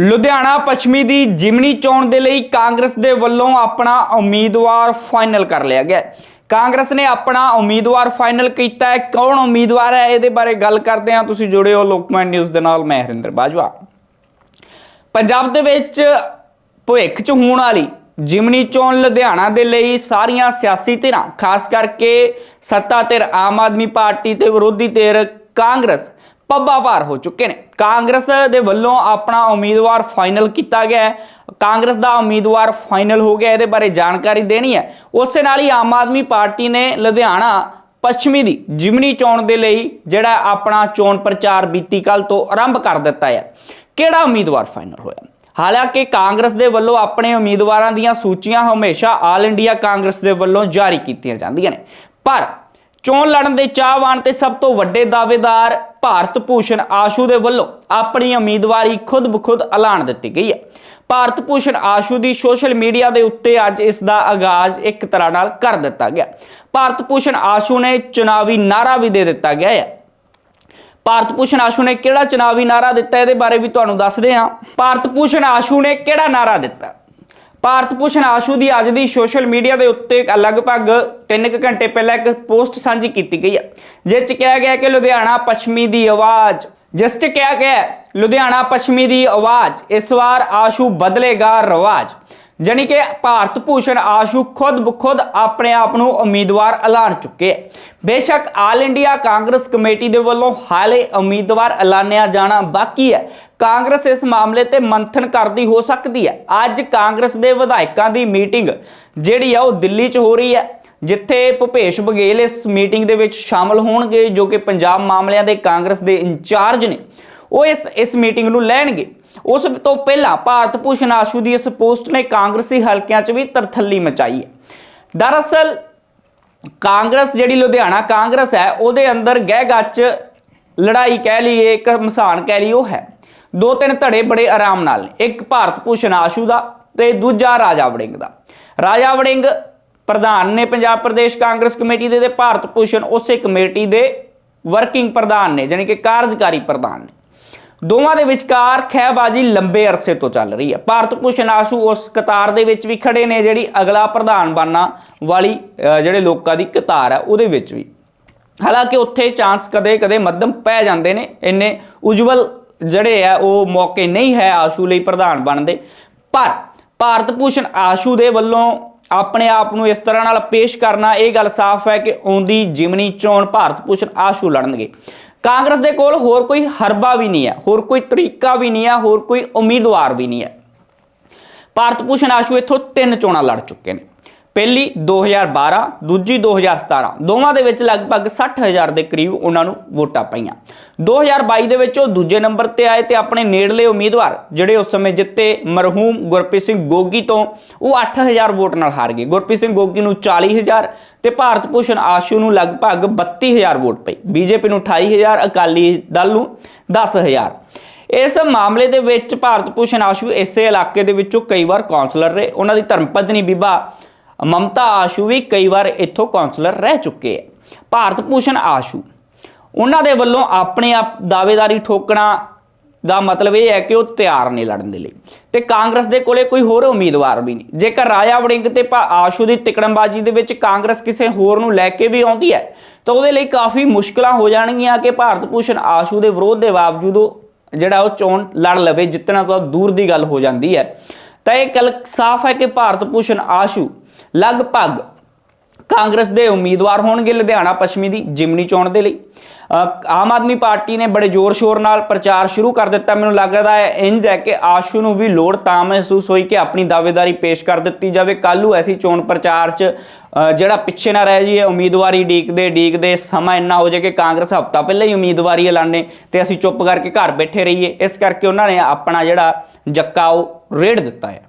ਲੁਧਿਆਣਾ ਪੱਛਮੀ ਦੀ ਜਿਮਨੀ ਚੋਣ ਦੇ ਲਈ ਕਾਂਗਰਸ ਦੇ ਵੱਲੋਂ ਆਪਣਾ ਉਮੀਦਵਾਰ ਫਾਈਨਲ ਕਰ ਲਿਆ ਗਿਆ ਕਾਂਗਰਸ ਨੇ ਆਪਣਾ ਉਮੀਦਵਾਰ ਫਾਈਨਲ ਕੀਤਾ ਹੈ। ਕੌਣ ਉਮੀਦਵਾਰ ਹੈ, ਇਹਦੇ ਬਾਰੇ ਗੱਲ ਕਰਦੇ ਹਾਂ। ਤੁਸੀਂ ਜੁੜੇ ਹੋ ਲੋਕਮੈਨ ਨਿਊਜ਼ ਦੇ ਨਾਲ, ਮੈਂ ਹਰਿੰਦਰ ਬਾਜਵਾ। ਪੰਜਾਬ ਦੇ ਵਿੱਚ ਭਵਿੱਖ ਚ ਹੋਣ ਵਾਲੀ ਜਿਮਨੀ ਚੋਣ ਲੁਧਿਆਣਾ ਦੇ ਲਈ ਸਾਰੀਆਂ ਸਿਆਸੀ ਧਿਰਾਂ, ਖਾਸ ਕਰਕੇ ਸੱਤਾ ਧਿਰ ਆਮ ਆਦਮੀ ਪਾਰਟੀ ਤੇ ਵਿਰੋਧੀ ਧਿਰ ਕਾਂਗਰਸ ਪੱਬਾ ਭਾਰ ਹੋ ਚੁੱਕੇ ਨੇ। ਕਾਂਗਰਸ ਦੇ ਵੱਲੋਂ ਆਪਣਾ ਉਮੀਦਵਾਰ ਫਾਈਨਲ ਕੀਤਾ ਗਿਆ ਹੈ। ਕਾਂਗਰਸ ਦਾ ਉਮੀਦਵਾਰ ਫਾਈਨਲ ਹੋ ਗਿਆ, ਇਹਦੇ ਬਾਰੇ ਜਾਣਕਾਰੀ ਦੇਣੀ ਹੈ। ਉਸੇ ਨਾਲ ਹੀ ਆਮ ਆਦਮੀ ਪਾਰਟੀ ਨੇ ਲੁਧਿਆਣਾ ਪੱਛਮੀ ਦੀ ਜਿਮਨੀ ਚੋਣ ਦੇ ਲਈ ਜਿਹੜਾ ਆਪਣਾ ਚੋਣ ਪ੍ਰਚਾਰ ਬੀਤੀ ਕੱਲ ਤੋਂ ਆਰੰਭ ਕਰ ਦਿੱਤਾ ਹੈ। ਕਿਹੜਾ ਉਮੀਦਵਾਰ ਫਾਈਨਲ ਹੋਇਆ? ਹਾਲਾਂਕਿ ਕਾਂਗਰਸ ਦੇ ਵੱਲੋਂ ਆਪਣੇ ਉਮੀਦਵਾਰਾਂ ਦੀਆਂ ਸੂਚੀਆਂ ਹਮੇਸ਼ਾ ਆਲ ਇੰਡੀਆ ਕਾਂਗਰਸ ਦੇ ਵੱਲੋਂ ਜਾਰੀ ਕੀਤੀਆਂ ਜਾਂਦੀਆਂ ਨੇ। ਪਰ ਚੋਣ ਲੜਨ ਦੇ ਚਾਹਵਾਨ ਤੇ ਸਭ ਤੋਂ ਵੱਡੇ ਦਾਅਵੇਦਾਰ ਭਾਰਤ ਭੂਸ਼ਣ ਆਸ਼ੂ ਦੇ ਵੱਲੋਂ ਆਪਣੀ ਉਮੀਦਵਾਰੀ ਖੁਦ ਬਖੁਦ ਐਲਾਨ ਦਿੱਤੀ ਗਈ ਹੈ। ਭਾਰਤ ਭੂਸ਼ਣ ਆਸ਼ੂ ਦੀ ਸੋਸ਼ਲ ਮੀਡੀਆ ਦੇ ਉੱਤੇ ਅੱਜ ਇਸ ਦਾ ਆਗਾਜ਼ ਇੱਕ ਤਰ੍ਹਾਂ ਨਾਲ ਕਰ ਦਿੱਤਾ ਗਿਆ। ਭਾਰਤ ਭੂਸ਼ਣ ਆਸ਼ੂ ਨੇ ਚੁਣਾਵੀ ਨਾਰਾ ਵੀ ਦੇ ਦਿੱਤਾ ਗਿਆ ਹੈ। ਭਾਰਤ ਭੂਸ਼ਣ ਆਸ਼ੂ ਨੇ ਕਿਹੜਾ ਚੁਣਾਵੀ ਨਾਰਾ ਦਿੱਤਾ? ਇਹਦੇ ਬਾਰੇ ਵੀ ਤੁਹਾਨੂੰ ਦੱਸਦੇ ਹਾਂ। ਭਾਰਤ ਭੂਸ਼ਣ ਆਸ਼ੂ ਨੇ ਕਿਹੜਾ ਨਾਰਾ ਦਿੱਤਾ? ਭਾਰਤ ਭੂਸ਼ਣ ਆਸ਼ੂ ਦੀ ਅੱਜ ਦੀ ਸੋਸ਼ਲ ਮੀਡੀਆ ਦੇ ਉੱਤੇ ਇੱਕ ਲਗਭਗ 3 ਘੰਟੇ ਪਹਿਲਾਂ ਇੱਕ ਪੋਸਟ ਸਾਂਝੀ ਕੀਤੀ ਗਈ ਹੈ, ਜਿਸ 'ਚ ਕਿਹਾ ਗਿਆ ਕਿ ਲੁਧਿਆਣਾ ਪੱਛਮੀ ਦੀ ਆਵਾਜ਼, ਜਿਸ 'ਚ ਕਿਹਾ ਗਿਆ, ਲੁਧਿਆਣਾ ਪੱਛਮੀ ਦੀ ਆਵਾਜ਼, ਇਸ ਵਾਰ ਆਸ਼ੂ ਬਦਲੇਗਾ ਰਵਾਜ। ਜਾਣੀ ਕਿ ਭਾਰਤ ਭੂਸ਼ਣ ਆਸ਼ੂ ਖੁਦ ਬਖੁਦ ਆਪਣੇ ਆਪ ਨੂੰ ਉਮੀਦਵਾਰ ਐਲਾਨ ਚੁੱਕੇ ਹੈ ਬੇਸ਼ੱਕ ਆਲ ਇੰਡੀਆ ਕਾਂਗਰਸ ਕਮੇਟੀ ਦੇ ਵੱਲੋਂ ਹਾਲੇ ਉਮੀਦਵਾਰ ਐਲਾਨਿਆ ਜਾਣਾ ਬਾਕੀ ਹੈ। ਕਾਂਗਰਸ ਇਸ ਮਾਮਲੇ ਤੇ ਮੰਥਨ ਕਰਦੀ ਹੋ ਸਕਦੀ ਹੈ। ਅੱਜ ਕਾਂਗਰਸ ਦੇ ਵਿਧਾਇਕਾਂ ਦੀ ਮੀਟਿੰਗ ਜਿਹੜੀ ਆ ਉਹ ਦਿੱਲੀ 'ਚ ਹੋ ਰਹੀ ਹੈ, ਜਿੱਥੇ ਭੁਪੇਸ਼ ਬਘੇਲ ਇਸ ਮੀਟਿੰਗ ਦੇ ਵਿੱਚ ਸ਼ਾਮਲ ਹੋਣਗੇ, ਜੋ ਕਿ ਪੰਜਾਬ ਮਾਮਲਿਆਂ ਦੇ ਕਾਂਗਰਸ ਦੇ ਇੰਚਾਰਜ ਨੇ। ਉਹ ਇਸ ਇਸ ਮੀਟਿੰਗ ਨੂੰ ਲੈਣਗੇ। ਉਸ ਤੋਂ ਪਹਿਲਾਂ ਭਾਰਤ ਭੂਸ਼ਣ ਆਸ਼ੂ ਦੀ ਇਸ ਪੋਸਟ ਨੇ ਕਾਂਗਰਸੀ ਹਲਕਿਆਂ 'ਚ ਵੀ ਤਰਥੱਲੀ ਮਚਾਈ ਹੈ। ਦਰਅਸਲ, ਕਾਂਗਰਸ ਜਿਹੜੀ ਲੁਧਿਆਣਾ ਕਾਂਗਰਸ ਹੈ, ਉਹਦੇ ਅੰਦਰ ਗਹਿ ਗੱਚ ਲੜਾਈ ਕਹਿ ਲਈਏ, ਇੱਕ ਮਸਾਨ ਕਹਿ ਲਈ ਉਹ ਹੈ। ਦੋ ਤਿੰਨ ਧੜੇ ਬੜੇ ਆਰਾਮ ਨਾਲ ਨੇ। ਇੱਕ ਭਾਰਤ ਭੂਸ਼ਣ ਆਸ਼ੂ ਦਾ ਤੇ ਦੂਜਾ ਰਾਜਾ ਵੜਿੰਗ ਦਾ। ਰਾਜਾ ਵੜਿੰਗ ਪ੍ਰਧਾਨ ਨੇ ਪੰਜਾਬ ਪ੍ਰਦੇਸ਼ ਕਾਂਗਰਸ ਕਮੇਟੀ ਦੇ ਤੇ ਭਾਰਤ ਭੂਸ਼ਣ ਉਸੇ ਕਮੇਟੀ ਦੇ ਵਰਕਿੰਗ ਪ੍ਰਧਾਨ ਨੇ, ਜਾਣੀ ਕਿ ਕਾਰਜਕਾਰੀ ਪ੍ਰਧਾਨ ਨੇ। ਦੋਵਾਂ ਦੇ ਵਿਚਕਾਰ ਖਹਿਬਾਜ਼ੀ ਲੰਬੇ ਅਰਸੇ ਤੋਂ ਚੱਲ ਰਹੀ ਹੈ। ਭਾਰਤ ਭੂਸ਼ਣ ਆਸ਼ੂ ਉਸ ਕਤਾਰ ਦੇ ਵਿੱਚ ਵੀ ਖੜੇ ਨੇ, ਜਿਹੜੀ ਅਗਲਾ ਪ੍ਰਧਾਨ ਬਣਨਾ ਵਾਲੀ ਜਿਹੜੇ ਲੋਕਾਂ ਦੀ ਕਤਾਰ ਹੈ, ਉਹਦੇ ਵਿੱਚ ਵੀ। ਹਾਲਾਂਕਿ ਉੱਥੇ ਚਾਂਸ ਕਦੇ-ਕਦੇ ਮੱਧਮ ਪੈ ਜਾਂਦੇ ਨੇ। ਇੰਨੇ ਉਜਵਲ ਜਿਹੜੇ ਆ, ਉਹ ਮੌਕੇ ਨਹੀਂ ਹੈ ਆਸ਼ੂ ਲਈ ਪ੍ਰਧਾਨ ਬਣਦੇ। ਪਰ ਭਾਰਤ ਭੂਸ਼ਣ ਆਸ਼ੂ ਦੇ ਵੱਲੋਂ ਆਪਣੇ ਆਪ ਨੂੰ ਇਸ ਤਰ੍ਹਾਂ ਨਾਲ ਪੇਸ਼ ਕਰਨਾ, ਇਹ ਗੱਲ ਸਾਫ਼ ਹੈ ਕਿ ਆਉਂਦੀ ਜਿਮਨੀ ਚੋਣ ਭਾਰਤ ਭੂਸ਼ਣ ਆਸ਼ੂ ਲੜਨਗੇ। ਕਾਂਗਰਸ ਦੇ ਕੋਲ ਹੋਰ ਕੋਈ ਹਰਬਾ ਵੀ ਨਹੀਂ ਹੈ, ਹੋਰ ਕੋਈ ਤਰੀਕਾ ਵੀ ਨਹੀਂ ਹੈ, ਹੋਰ ਕੋਈ ਉਮੀਦਵਾਰ ਵੀ ਨਹੀਂ ਹੈ। ਭਾਰਤ ਭੂਸ਼ਣ ਆਸ਼ੂ ਇੱਥੋਂ ਤਿੰਨ ਚੋਣਾਂ ਲੜ ਚੁੱਕੇ ਨੇ। ਪਹਿਲੀ 2012 ਦੂਜੀ 2017 ਦੋਵਾਂ ਦੇ ਵਿੱਚ ਲਗਭਗ 60000 ਦੇ ਕਰੀਬ ਉਹਨਾਂ ਨੂੰ ਵੋਟਾਂ ਪਈਆਂ। 2022 ਦੇ ਵਿੱਚ ਉਹ ਦੂਜੇ ਨੰਬਰ ਤੇ ਆਏ ਤੇ ਆਪਣੇ ਨੇੜਲੇ ਉਮੀਦਵਾਰ ਜਿਹੜੇ ਉਸ ਸਮੇਂ ਜਿੱਤੇ ਮਰਹੂਮ ਗੁਰਪ੍ਰੀਤ ਸਿੰਘ ਗੋਗੀ ਤੋਂ, ਉਹ 8000 ਵੋਟ ਨਾਲ ਹਾਰ ਗਏ। ਗੁਰਪ੍ਰੀਤ ਸਿੰਘ ਗੋਗੀ ਨੂੰ 40000 ਤੇ ਭਾਰਤ ਭੂਸ਼ਣ ਆਸ਼ੂ ਨੂੰ ਲਗਭਗ 32000 ਵੋਟ ਪਈ। ਬੀਜੇਪੀ ਨੂੰ 28000 ਅਕਾਲੀ ਦਲ ਨੂੰ 10000 ਇਸ ਮਾਮਲੇ ਦੇ ਵਿੱਚ ਭਾਰਤ ਭੂਸ਼ਣ ਆਸ਼ੂ ਇਸੇ ਇਲਾਕੇ ਦੇ ਵਿੱਚੋਂ ਕਈ ਵਾਰ ਕਾਉਂਸਲਰ ਰਹੇ। ਉਹਨਾਂ ਦੀ ਧਰਮਪਤਨੀ ਬੀਬਾ ਮਮਤਾ ਆਸ਼ੂ ਵੀ ਕਈ ਵਾਰ ਇੱਥੋਂ ਕਾਉਂਸਲਰ ਰਹਿ ਚੁੱਕੇ ਹੈ ਭਾਰਤ ਭੂਸ਼ਣ ਆਸ਼ੂ, ਉਹਨਾਂ ਦੇ ਵੱਲੋਂ ਆਪਣੇ ਆਪ ਦਾਅਵੇਦਾਰੀ ਠੋਕਣਾ ਦਾ ਮਤਲਬ ਇਹ ਹੈ ਕਿ ਉਹ ਤਿਆਰ ਨੇ ਲੜਨ ਦੇ ਲਈ। ਤੇ ਕਾਂਗਰਸ ਦੇ ਕੋਲੇ ਕੋਈ ਹੋਰ ਉਮੀਦਵਾਰ ਵੀ ਨਹੀਂ। ਜੇਕਰ ਰਾਜਾ ਵੜਿੰਗ ਤੇ ਭਾ- ਆਸ਼ੂ ਦੀ ਤਿਕੜਮਬਾਜ਼ੀ ਦੇ ਵਿੱਚ ਕਾਂਗਰਸ ਕਿਸੇ ਹੋਰ ਨੂੰ ਲੈ ਕੇ ਵੀ ਆਉਂਦੀ ਹੈ, ਤਾਂ ਉਹਦੇ ਲਈ ਕਾਫੀ ਮੁਸ਼ਕਲਾਂ ਹੋ ਜਾਣਗੀਆਂ ਕਿ ਭਾਰਤ ਭੂਸ਼ਣ ਆਸ਼ੂ ਦੇ ਵਿਰੋਧ ਦੇ ਬਾਵਜੂਦ ਉਹ ਜਿਹੜਾ ਉਹ ਚੋਣ ਲੜ ਲਵੇ ਜਿੱਤਣਾ ਤਾਂ ਦੂਰ ਦੀ ਗੱਲ ਹੋ ਜਾਂਦੀ ਹੈ। ਤਾਂ ਇਹ ਗੱਲ ਸਾਫ਼ ਹੈ ਕਿ ਭਾਰਤ ਭੂਸ਼ਣ ਆਸ਼ੂ ਲਗਭਗ ਕਾਂਗਰਸ ਦੇ ਉਮੀਦਵਾਰ ਹੋਣਗੇ ਲੁਧਿਆਣਾ ਪੱਛਮੀ ਦੀ ਜਿਮਨੀ ਚੋਣ ਦੇ ਲਈ। ਆਮ ਆਦਮੀ ਪਾਰਟੀ ਨੇ ਬੜੇ ਜ਼ੋਰ ਸ਼ੋਰ ਨਾਲ ਪ੍ਰਚਾਰ ਸ਼ੁਰੂ ਕਰ ਦਿੱਤਾ। ਮੈਨੂੰ ਲੱਗਦਾ ਹੈ, ਇੰਜ ਹੈ ਕਿ ਆਸ਼ੂ ਨੂੰ ਵੀ ਲੋੜ ਤਾਂ ਮਹਿਸੂਸ ਹੋਈ ਕਿ ਆਪਣੀ ਦਾਅਵੇਦਾਰੀ ਪੇਸ਼ ਕਰ ਦਿੱਤੀ ਜਾਵੇ। ਕੱਲ੍ਹ ਨੂੰ ਐਸੀ ਚੋਣ ਪ੍ਰਚਾਰ 'ਚ ਜਿਹੜਾ ਪਿੱਛੇ ਨਾ ਰਹਿ ਜਾਈਏ, ਉਮੀਦਵਾਰੀ ਡੀਕਦੇ ਡੀਕਦੇ, ਸਮਾਂ ਇੰਨਾ ਹੋ ਜਾਏ ਕਿ ਕਾਂਗਰਸ ਹਫਤਾ ਪਹਿਲਾਂ ਹੀ ਉਮੀਦਵਾਰੀ ਐਲਾਨੇ ਤੇ ਅਸੀਂ ਚੁੱਪ ਕਰਕੇ ਘਰ ਬੈਠੇ ਰਹੀਏ। ਇਸ ਕਰਕੇ ਉਹਨਾਂ ਨੇ ਆਪਣਾ ਜਿਹੜਾ ਜੱਕਾ ਉਹ ਰੇੜ ਦਿੱਤਾ ਹੈ।